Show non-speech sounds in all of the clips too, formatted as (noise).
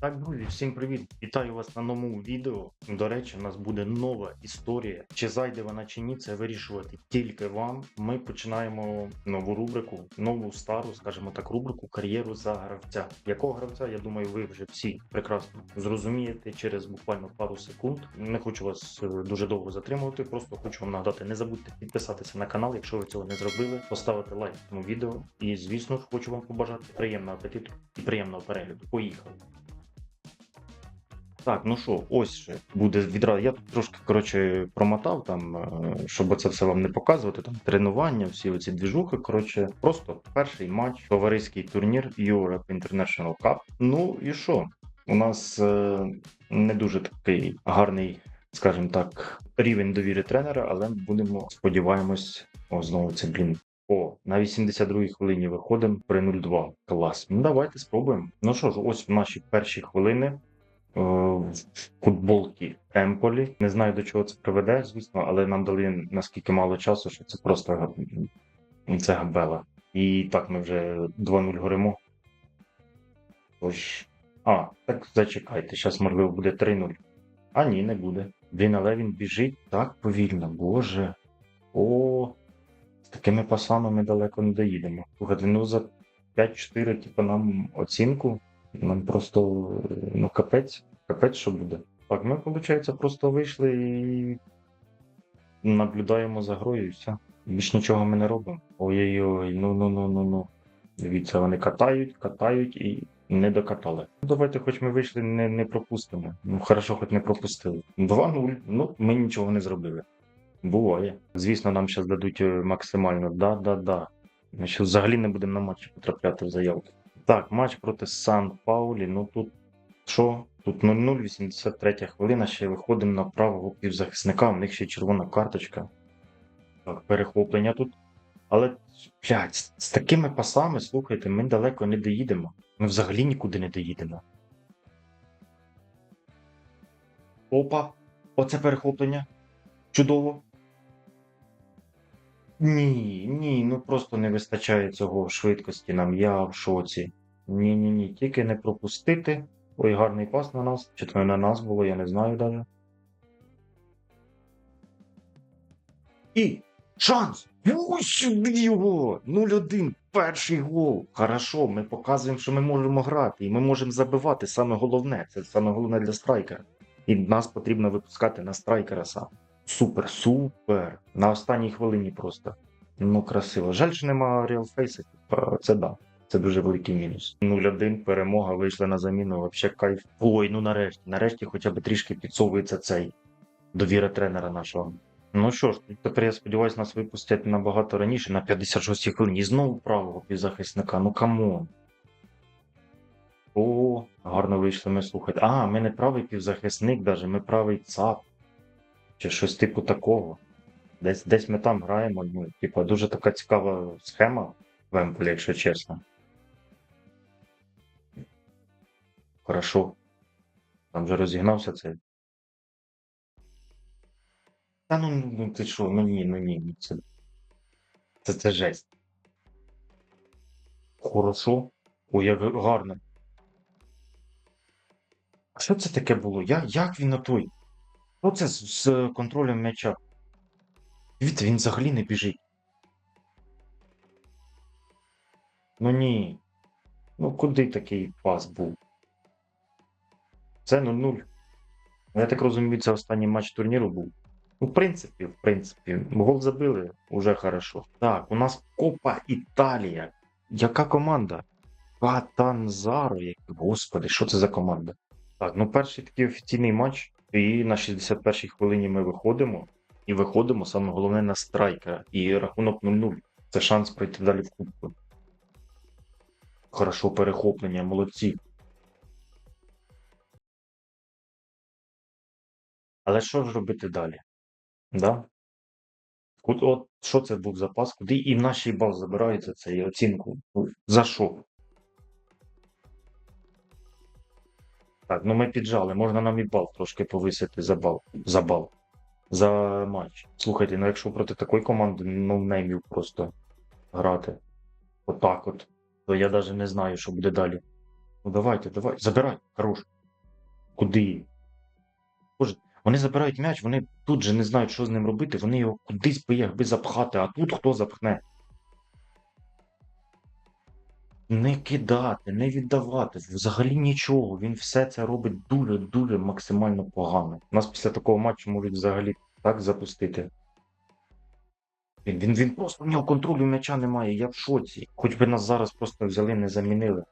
Так, друзі, всім привіт! Вітаю вас на новому відео. До речі, у нас буде нова історія. Чи зайде вона чи ні, це вирішувати тільки вам. Ми починаємо нову рубрику, нову стару, скажімо так, рубрику кар'єру за гравця. Якого гравця, я думаю, ви вже всі прекрасно зрозумієте через буквально пару секунд. Не хочу вас е, дуже довго затримувати. Просто хочу вам нагадати, не забудьте підписатися на канал, якщо ви цього не зробили, поставити лайк цьому відео. І звісно ж, хочу вам побажати приємного апетиту і приємного перегляду. Поїхали! Так, ну що, ось ще буде відразу. Я трошки коротше промотав там, е, щоб це все вам не показувати. Там тренування, всі оці двіжухи. Коротше, просто перший матч, товариський турнір Europe International Cup. Ну і що? У нас е, не дуже такий гарний, скажімо так, рівень довіри тренера, але будемо сподіваємось, о, знову це блін. О, на 82-й хвилині виходимо при 0-2. Клас. Ну давайте спробуємо. Ну що ж, ось наші перші хвилини е, в Емполі. Не знаю до чого це приведе, звісно, але нам дали наскільки мало часу, що це просто це габела. І так ми вже 2-0 горимо. А, так зачекайте, зараз можливо буде 3-0. А ні, не буде. Блін, але він біжить так повільно, боже. О, з такими пасами ми далеко не доїдемо. Слухайте, ну за 5-4, типу, нам оцінку. Нам просто ну капець, капець, що буде. Так, ми, виходить, просто вийшли і наблюдаємо за грою і все. Більш нічого ми не робимо. Ой-ой-ой, ну ну ну ну ну. Дивіться, вони катають, катають і не докатали. Ну, Давайте, хоч ми вийшли, не, не пропустимо. Ну, хорошо, хоч не пропустили. 2-0. Ну, ми нічого не зробили. Буває. Звісно, нам зараз дадуть е, максимально да-да-да. Ми ще взагалі не будемо на матчі потрапляти в заявки. Так, матч проти Сан Паулі. Ну тут що? Тут 0-0, 83 хвилина. Ще виходимо на правого півзахисника. У них ще червона карточка. Так, перехоплення тут. Але, блядь, з такими пасами, слухайте, ми далеко не доїдемо. Ми взагалі нікуди не доїдемо. Опа! Оце перехоплення. Чудово. Ні, ні, ну просто не вистачає цього швидкості нам. Я в шоці. Ні, ні, ні, тільки не пропустити. Ой, гарний пас на нас. Чи то не на нас було, я не знаю навіть. І шанс! Сюди його! 0-1, перший гол. Хорошо, ми показуємо, що ми можемо грати, і ми можемо забивати. Саме головне, це саме головне для страйкера. І нас потрібно випускати на страйкера сам. Супер, супер. На останній хвилині просто. Ну, красиво. Жаль, що нема типа, Це да. Це дуже великий мінус. 0-1, перемога, вийшли на заміну. Вообще кайф. Ой, ну нарешті. Нарешті хоча б трішки підсовується цей довіра тренера нашого. Ну що ж, тепер я сподіваюся, нас випустять набагато раніше, на 56-й хвилині. І знову правого півзахисника. Ну камон. О, гарно вийшли ми слухати. А, ми не правий півзахисник, даже, ми правий ЦАП. Чи щось типу такого. Десь десь ми там граємо. Ну, типу, дуже така цікава схема в Емполі, якщо чесно. Хорошо. Там вже розігнався цей. Та ну, ну ти що, ну ні, ну ні, це, це, це жесть. Хорошо. Ой, як гарно. А що це таке було? Я, як він на той? Що це з, з контролем м'яча? Дивіться, він взагалі не біжить. Ну ні. Ну куди такий пас був? Це 0-0. Я так розумію, це останній матч турніру був. Ну, в принципі, в принципі, гол забили уже хорошо. Так, у нас Копа Італія. Яка команда? Катанзаро. Господи, що це за команда? Так, ну перший такий офіційний матч. І на 61-й хвилині ми виходимо. І виходимо саме головне на страйка. І рахунок 0-0. Це шанс пройти далі в кубку. Хорошо, перехоплення, молодці. Але що ж робити далі? Да? От, от що це був за? Куди і в нашій бал забирається цей оцінку? Ну, За що? Так, ну ми піджали. Можна нам і бал трошки повисити за бал. За бал. За матч. Слухайте, ну якщо проти такої команди ноунеймів просто грати. Отак от. То я навіть не знаю, що буде далі. Ну давайте, давай, забирай, хорош. Куди? Боже, вони забирають м'яч, вони тут же не знають, що з ним робити, вони його кудись би якби запхати, а тут хто запхне? Не кидати, не віддавати, взагалі нічого. Він все це робить дуже-дуже максимально погано. Нас після такого матчу можуть взагалі так запустити. Він, він, він просто в нього контролю м'яча немає, я в шоці. Хоч би нас зараз просто взяли, не замінили.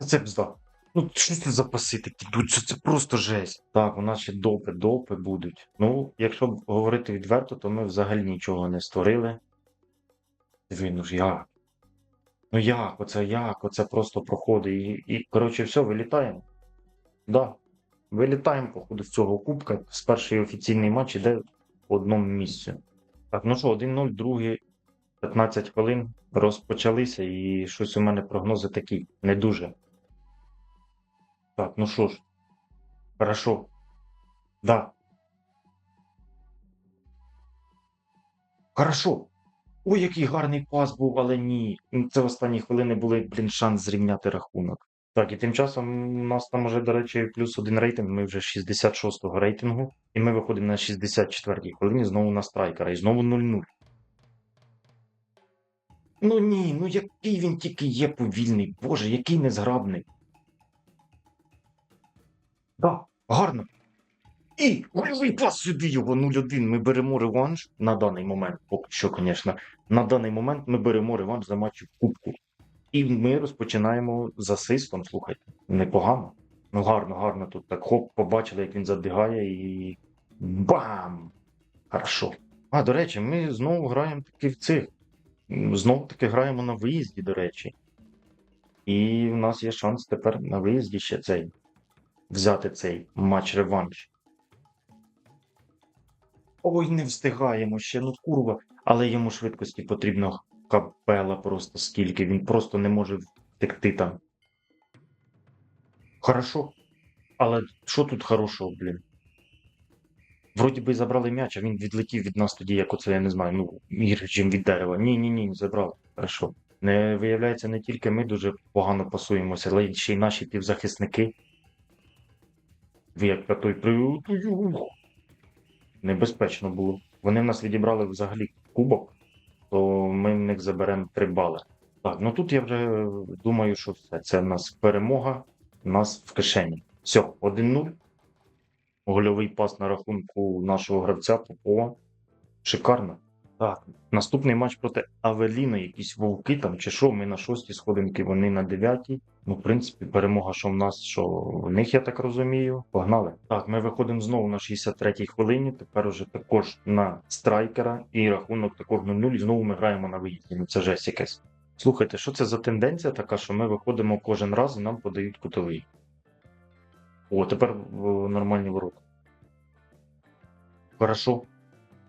Це бзда. Ну, що це за паси такі йдуть? Це, просто жесть. Так, у нас ще допи, допи будуть. Ну, якщо говорити відверто, то ми взагалі нічого не створили. Диви, ну ж як? Ну як? Оце як? Оце просто проходить. І, і коротше, все, вилітаємо. Да. Вилітаємо, походу, з цього кубка. З перший офіційний матч іде по одному місцю. Так, ну що, 1-0, другий 15 хвилин розпочалися, і щось у мене прогнози такі, не дуже. Так, ну що ж, хорошо. Да. Хорошо. Ой, який гарний пас був, але ні. Це останні хвилини були, блін, шанс зрівняти рахунок. Так, і тим часом у нас там уже, до речі, плюс один рейтинг. Ми вже 66-го рейтингу, і ми виходимо на 64-й хвилині знову на страйкера, і знову 0-0. Ну ні, ну який він тільки є повільний, боже, який незграбний. Да, гарно. І гольовий пас сюди його 0-1. Ми беремо реванш на даний момент. Поки що, звісно, на даний момент ми беремо реванш за матч в Кубку. І ми розпочинаємо з асистом. Слухайте, непогано. Ну гарно, гарно тут так. Хоп, побачили, як він забігає, і бам! Хорошо. А, до речі, ми знову граємо таки в цих. Знову таки граємо на виїзді, до речі. І в нас є шанс тепер на виїзді ще цей взяти цей матч-реванш. Ой, не встигаємо ще, ну курва. Але йому швидкості потрібно капела просто скільки. Він просто не може втекти там. Хорошо. Але що тут хорошого, блін? Вроді би забрали м'яч, а він відлетів від нас тоді, як оце, я не знаю, ну, гірчим від дерева. Ні, ні, ні, забрав. Хорошо. Не виявляється, не тільки ми дуже погано пасуємося, але ще й наші півзахисники. Як п'ятой при... Небезпечно було. Вони в нас відібрали взагалі кубок, то ми в них заберемо три бали. Так, ну тут я вже думаю, що все. Це в нас перемога, у нас в кишені. Все, 1-0. Гольовий пас на рахунку нашого гравця Попова. Шикарно. Так, наступний матч проти Авеліна, якісь вовки там чи що, ми на шостій сходинки, вони на дев'ятій. Ну, в принципі, перемога, що в нас, що в них, я так розумію. Погнали. Так, ми виходимо знову на 63-й хвилині. Тепер уже також на страйкера і рахунок також 0-0. І знову ми граємо на виїзді. Ну це жесть якесь. Слухайте, що це за тенденція така, що ми виходимо кожен раз і нам подають кутовий. О, тепер нормальні ворота. Хорошо.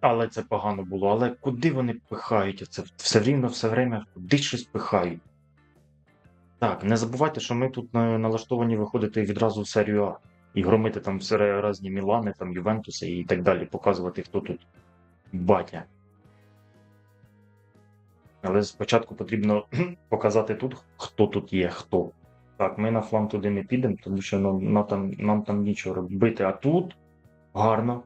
Але це погано було. Але куди вони пихають? Це все рівно, все время куди щось пихають. Так, не забувайте, що ми тут налаштовані виходити відразу в серію А і громити там все різні Мілани, там Ювентуси і так далі, показувати, хто тут батя. Але спочатку потрібно (clears throat) показати тут, хто тут є, хто. Так, ми на фланг туди не підемо, тому що нам, нам, там, нам там нічого робити. А тут гарно.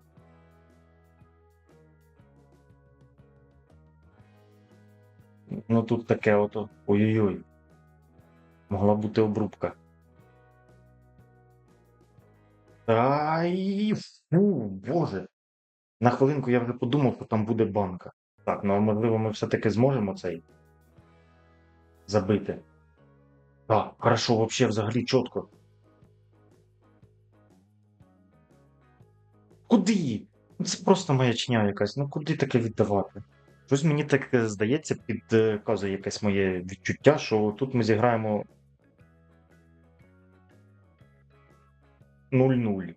Ну тут таке ото. Ой-ой-ой. Могла бути обрубка. Ай, фу, боже. На хвилинку я вже подумав, що там буде банка. Так, ну можливо, ми все-таки зможемо цей забити. Так, хорошо, вообще взагалі чітко. Куди? Ну, Це просто маячня якась. Ну куди таке віддавати? Щось мені так е, здається, підказує якесь моє відчуття, що тут ми зіграємо 0-0.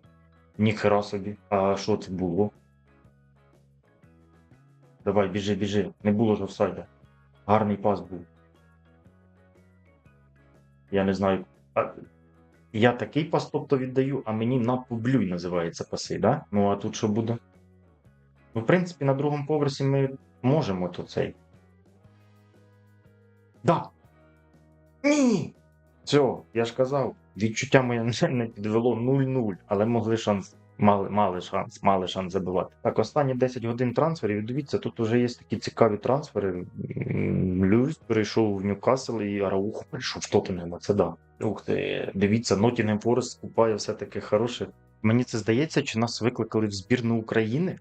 Ніхера собі. А що це було? Давай, біжи, біжи. Не було ж офсайда. Гарний пас був. Я не знаю. А, я такий пас тобто віддаю, а мені на публюй називається паси, да? Ну а тут що буде? Ну, в принципі, на другому поверсі ми можемо, то цей. Да. Ні. Все, я ж казав, відчуття моє не підвело 0-0, але могли шанс. Мали, мали шанс, мали шанс забивати. Так, останні 10 годин трансферів. Дивіться, тут вже є такі цікаві трансфери. М, Люсь перейшов в Ньюкасл і Араух перейшов в Тоттенхем. Це да. Ух ти, дивіться, Ноттінгем Форест купає все таке хороше. Мені це здається, чи нас викликали в збірну України?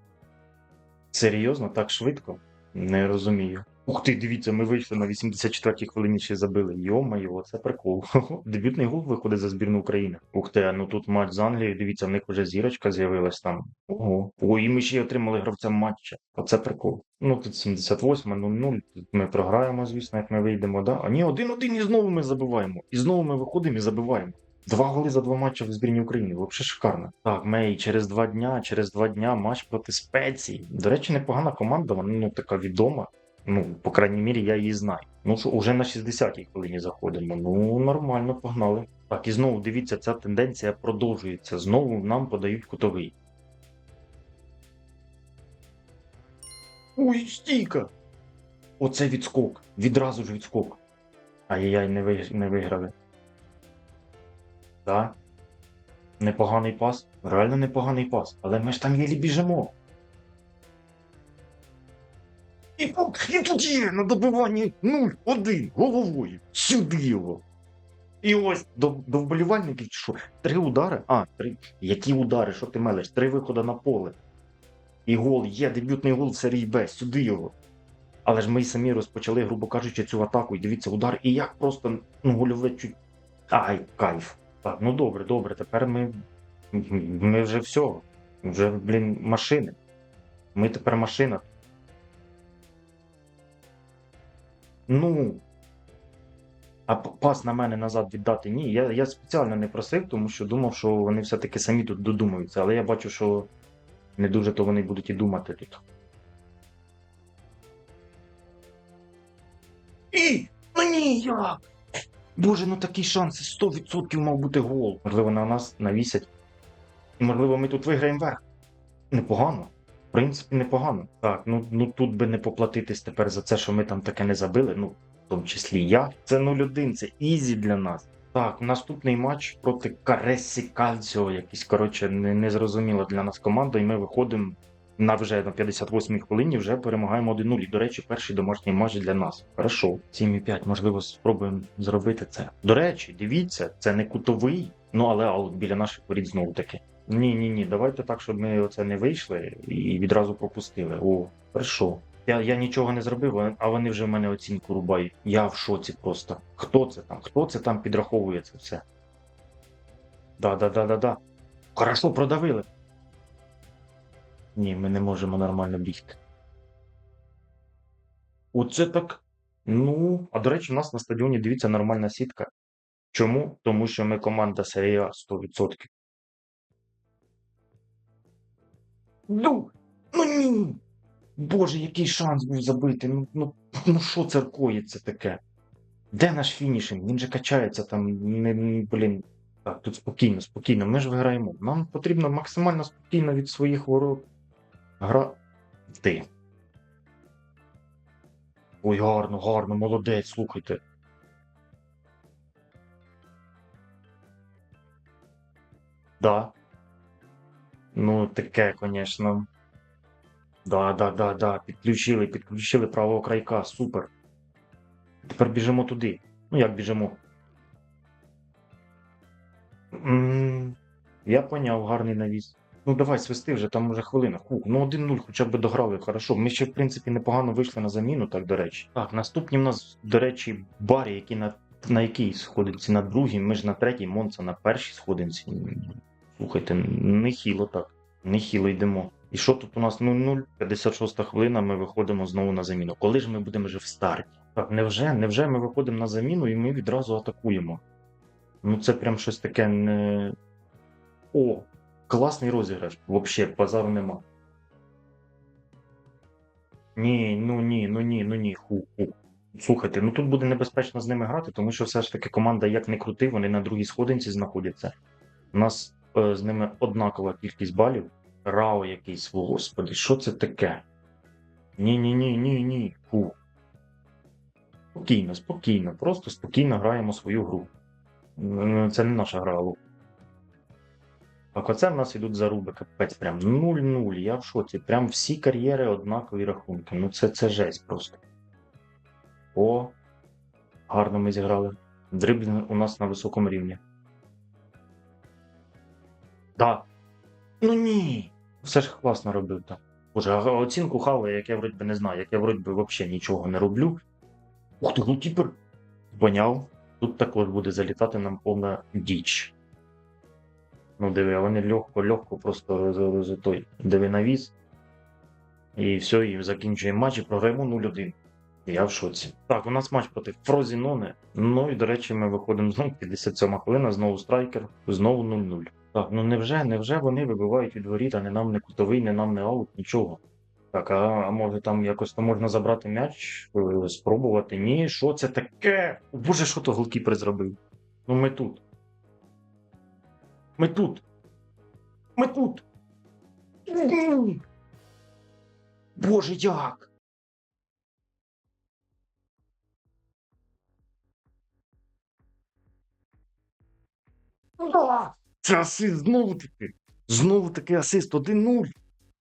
Серйозно, так швидко? Не розумію. Ух ти, дивіться, ми вийшли на 84-й хвилині ще забили. Йо-моє, це прикол. (laughs) Дебютний гол виходить за збірну України. Ух ти, ну тут матч з Англією, дивіться, в них вже зірочка з'явилась там. Ого. Ой, і ми ще й отримали гравця матча. Оце прикол. Ну тут 78 0-0. Тут ми програємо, звісно, як ми вийдемо, да? А ні, один-один і знову ми забиваємо. І знову ми виходимо і забиваємо. Два голи за два матчі в збірні України. Взагалі шикарно. Так, Мей, через два дня, через два дня матч проти спеції. До речі, непогана команда, вона ну така відома. Ну, по крайній мірі, я її знаю. Ну що, уже на 60-й хвилині заходимо. Ну, нормально, погнали. Так, і знову дивіться, ця тенденція продовжується. Знову нам подають кутовий. Ой, стійка! Оце відскок. Відразу ж відскок. Ай-яй, не, ви... не виграли. Так. Непоганий пас. Реально непоганий пас. Але ми ж там єлі біжимо. І тут є на добиванні 0-1 головою. Сюди його. І ось до, до вболівальників що? Три удари? А, три. Які удари? Що ти мелеш? Три виходи на поле. І гол є, дебютний гол в серії Б, сюди його. Але ж ми й самі розпочали, грубо кажучи, цю атаку. І дивіться, удар, і як просто ну, гольове чуть. Ай, кайф. Так, ну добре, добре. Тепер ми. Ми вже все. Вже, блін, машини. Ми тепер машина. Ну. А пас на мене назад віддати ні. Я, я спеціально не просив, тому що думав, що вони все-таки самі тут додумаються. Але я бачу, що не дуже то вони будуть і думати тут. І! Ну ні, як? Боже, ну такий шанс, 100% мав бути гол. Можливо, на нас навісять. І можливо, ми тут виграємо верх. Непогано. В принципі, непогано. Так, ну, ну тут би не поплатитись тепер за це, що ми там таке не забили. Ну, в тому числі я. Це 0-1, це ізі для нас. Так, наступний матч проти Каресі Кальціо. Якийсь, коротше, не, незрозуміла для нас команда, і ми виходимо на вже на 58-й хвилині, вже перемагаємо 1-0. І, до речі, перший домашній матч для нас. Хорошо. 7,5, можливо, спробуємо зробити це. До речі, дивіться, це не кутовий, ну але аут біля наших воріт знову таки. Ні, ні, ні, давайте так, щоб ми оце не вийшли і відразу пропустили. О, хорошо. Я, я нічого не зробив, а вони вже в мене оцінку рубають. Я в шоці просто. Хто це там? Хто це там підраховує це все? Да, да, да, да, да. Хорошо, продавили. Ні, ми не можемо нормально бігти. Оце так. Ну, а до речі, у нас на стадіоні дивіться нормальна сітка. Чому? Тому що ми команда серія 100%. Ну, ну ні. Боже, який шанс був забити. Ну, ну, ну що це коїться таке? Де наш фінішинг? Він же качається там. Не, блін. Так, тут спокійно, спокійно. Ми ж виграємо. Нам потрібно максимально спокійно від своїх ворот. Гра. Ти. Ой, гарно, гарно, молодець, слухайте. Да. Ну, таке, звісно. Да, да, да, да. Підключили, підключили правого крайка. Супер. Тепер біжимо туди. Ну, як біжимо? м я поняв, гарний навіс. Ну, давай свисти вже, там уже хвилина. Фух, ну 1-0 хоча б дограли, хорошо. Ми ще, в принципі, непогано вийшли на заміну, так, до речі. Так, наступні в нас, до речі, барі, які на, на якій сходинці? На другій, ми ж на третій, Монца на першій сходинці. Слухайте, нехило так. Нехило йдемо. І що тут у нас 0-0, 56 хвилина, ми виходимо знову на заміну. Коли ж ми будемо вже в старті? Так, невже? Невже ми виходимо на заміну і ми відразу атакуємо? Ну, це прям щось таке не. О, класний розіграш. Взагалі, базару нема. Ні, ну ні, ну ні, ну ні, ху, ху. Слухайте, ну тут буде небезпечно з ними грати, тому що все ж таки команда як не крути, вони на другій сходинці знаходяться. У нас е, з ними однакова кількість балів. Рао якийсь, господи, що це таке? Ні, ні, ні. Фу. Спокійно, спокійно. Просто спокійно граємо свою гру. Це не наша гра, Алло. Так, оце в нас ідуть заруби, капець, прям 0-0. Я в шоці. Прям всі кар'єри однакові рахунки. Ну це, це жесть просто. О, гарно ми зіграли. Дриблінг у нас на високому рівні. Да. Ну ні. Все ж класно робив там. Боже, а оцінку хаває, як я вроді не знаю, як я вроді взагалі нічого не роблю. Ух ти, голкіпер. Поняв. Тут також буде залітати нам повна діч. Ну, диви, вони легко-легко просто роз, той, диви навіс. І все, і закінчуємо матч і програємо 0-1. Я в шоці. Так, у нас матч проти Фрозінони. Ну і, до речі, ми виходимо знову 57 хвилина, знову страйкер, знову 0-0. Так, ну невже, невже вони вибивають від воріт, а не нам не кутовий, не нам не аут, нічого. Так, а, а може там якось то можна забрати м'яч, е, спробувати? Ні, що це таке? Боже, що то голкіпер зробив? Ну ми тут. Ми тут. Ми тут. Боже, як? Це асист знову таки. Знову таки асист 1-0.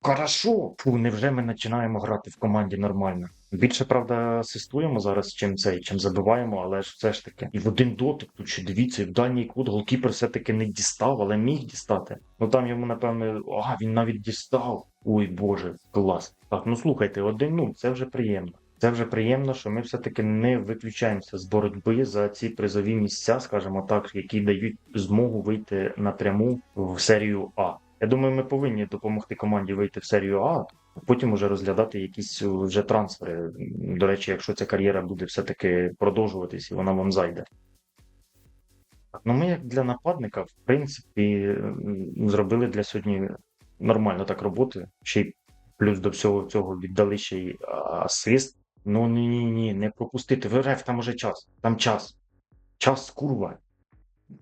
Хорошо. Фу, невже ми починаємо грати в команді нормально? Більше, правда, асистуємо зараз, чим цей, чим забиваємо, але ж все ж таки. І в один дотик тут ще дивіться, і в дальній кут голкіпер все-таки не дістав, але міг дістати. Ну там йому, напевно, а, він навіть дістав. Ой Боже, клас. Так, ну слухайте, 1-0, це вже приємно. Це вже приємно, що ми все-таки не виключаємося з боротьби за ці призові місця, скажімо так, які дають змогу вийти напряму в серію А. Я думаю, ми повинні допомогти команді вийти в серію а потім уже розглядати якісь вже трансфери. До речі, якщо ця кар'єра буде все-таки продовжуватись і вона вам зайде. Ну ми як для нападника, в принципі, зробили для сьогодні нормально так роботи. Ще й плюс до всього цього віддали ще й асист. Ну ні, ні, ні, не пропустити. В РФ там уже час. Там час. Час курва.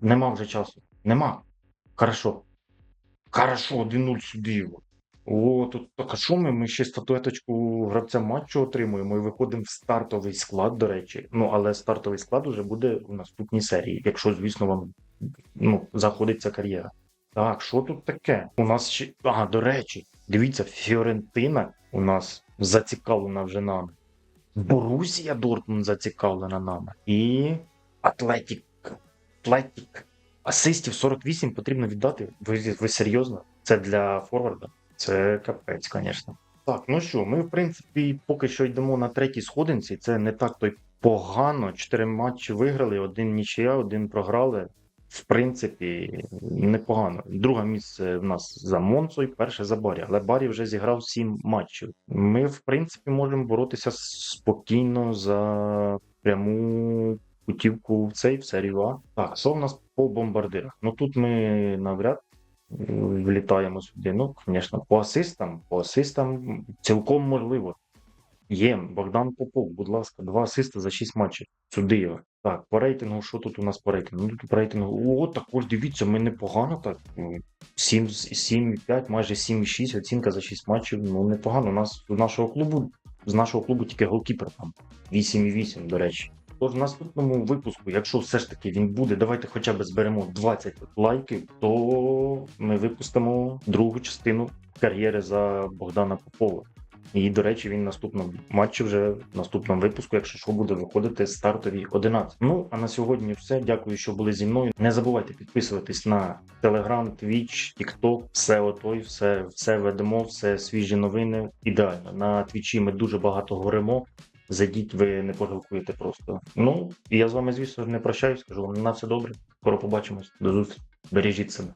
Нема вже часу. Нема. Хорошо. Хорошо, 1-0 сюди його. О, тут так а що ми? Ми ще статуеточку гравця матчу отримуємо і виходимо в стартовий склад, до речі. Ну, але стартовий склад уже буде в наступній серії, якщо, звісно, вам ну, заходить ця кар'єра. Так, що тут таке? У нас ще. Ага, до речі, дивіться, Фіорентина у нас зацікавлена вже нами. Борусія Дортмунд зацікавлена нами. І Атлетік. Атлетік. Асистів 48 потрібно віддати. Ви, ви серйозно? Це для форварда? Це капець, звісно. Так, ну що, ми, в принципі, поки що йдемо на третій сходинці. Це не так то й погано. Чотири матчі виграли, один нічия, один програли. В принципі, непогано. Друге місце в нас за Монцою, перше за Барі. Але Барі вже зіграв сім матчів. Ми, в принципі, можемо боротися спокійно за пряму путівку в цей в серію А. Так, що в нас по бомбардирах? Ну тут ми навряд влітаємо сюди. Ну, звісно, по асистам, по асистам цілком можливо. Є Богдан Попов, будь ласка, два асиста за 6 матчів. Сюди. Так, по рейтингу, що тут у нас по рейтингу? Ну тут по рейтингу. О, також дивіться, ми непогано так. 7, 7,5, майже 7,6 оцінка за 6 матчів. Ну непогано. У нас у нашого клубу, з нашого клубу тільки голкіпер там. 8,8, до речі. Тож в наступному випуску, якщо все ж таки він буде, давайте хоча б зберемо 20 лайків, то ми випустимо другу частину кар'єри за Богдана Попова. І, до речі, він в наступному матчі вже в наступному випуску, якщо що, буде виходити стартові 11. Ну а на сьогодні все. Дякую, що були зі мною. Не забувайте підписуватись на Telegram, Twitch, TikTok, все отой, все, все ведемо, все свіжі новини. Ідеально. На твічі ми дуже багато говоримо. Зайдіть, ви не пожалкуєте просто. Ну я з вами, звісно не прощаюсь. Кажу вам на все добре. Скоро побачимось. До зустрічі. Бережіть себе.